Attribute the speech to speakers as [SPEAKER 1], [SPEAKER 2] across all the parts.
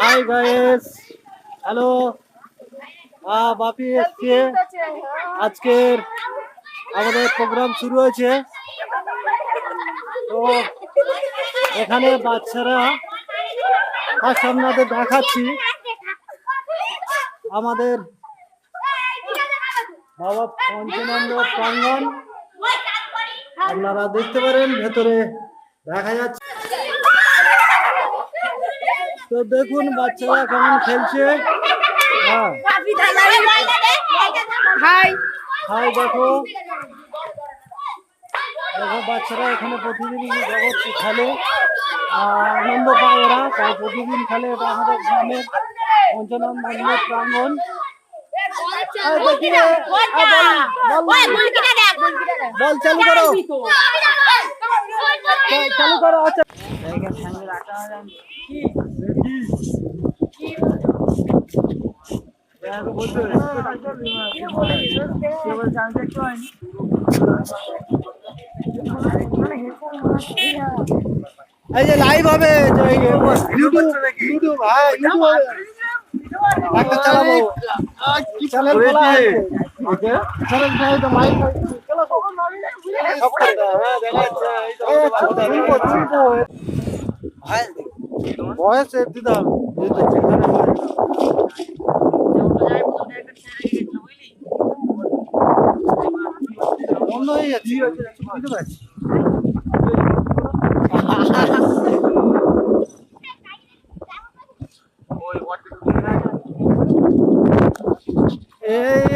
[SPEAKER 1] Hi guys hello বাপি এসছে। আজকের আমাদের প্রোগ্রাম শুরু হয়েছে। তো এখানে বাচ্চারা ফার্স্ট আপনাদের দেখাচ্ছি। আমাদের বাবা পঞ্চানন্দ প্রাঙ্গন আপনারা দেখতে পারেন, ভেতরে দেখা যাচ্ছে। তো দেখুন বাচ্চারা কেমন খেলছে। হ্যাঁ।
[SPEAKER 2] হাই।
[SPEAKER 1] হাই দেখো। দেখো বাচ্চারা এখানে প্রতিদিন জগৎ খেলে। আর আনন্দ পায় এরা তাই প্রতিদিন খেলে এটা আমাদের গ্রামের পঞ্চনাম পঞ্চানন্দ প্রাঙ্গন বল, চালু করো। চালু করো আচ্ছা। এই যে লাইভ হবে ইউটিউব ইউটিউব হ্যাঁ ইউটিউব একটা চালাবো চ্যানেল খোলা আছে? চ্যানেল খোলা তো মাইক চালাবো সব করে দাও হ্যাঁ দেখা যাচ্ছে এই তো তুলবো তুলবো বয়স দিতে হবে এই তো যেখানে বন্ধ হয়ে যাচ্ছে। বুঝতে পারছি।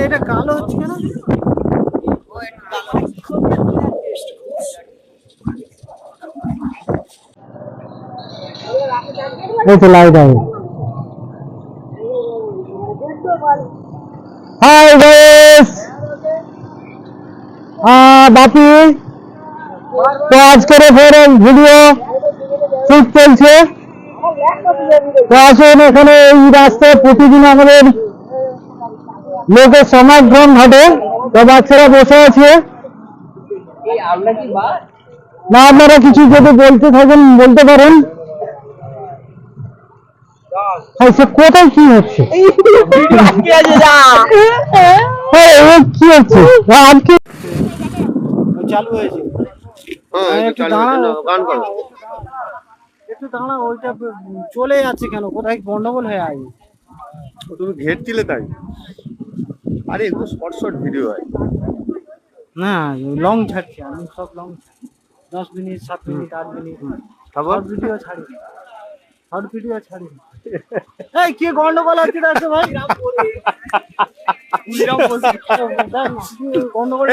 [SPEAKER 1] এটা কালো হচ্ছে কেন এই তো লাইট আছে হাই গাইস বাপি? তো আজকের ফের ভিডিও ঠিক চলছে? তো আসুন এখানে এই রাস্তায় প্রতিদিন আমাদের লোকের সমাগম ঘটে। তো বাচ্চারা বসে আছে। না আপনারা কিছু যদি বলতে থাকেন বলতে পারেন। হ্যাঁ, কোথায় কি হচ্ছে? হ্যাঁ, কি হচ্ছে? হ্যাঁ, আজকে চালু হয়েছে।
[SPEAKER 3] হ্যাঁ,
[SPEAKER 1] একটু দাঁড়াও ওইটা চলে যাচ্ছে কেন? কোথায় গন্ডগোল হয়ে আছে?
[SPEAKER 3] তুমি ঘেরছিলে তাই? আরে এগুলো শর্ট শর্ট ভিডিও হয়।
[SPEAKER 1] না লং ছাড়ছি আমি সব লং দশ মিনিট সাত মিনিট আট মিনিট। শর্ট ভিডিও ছাড়ি শর্ট ভিডিও ছাড়ি এই কি গন্ডগোল আছে ভাই? গন্ডগোল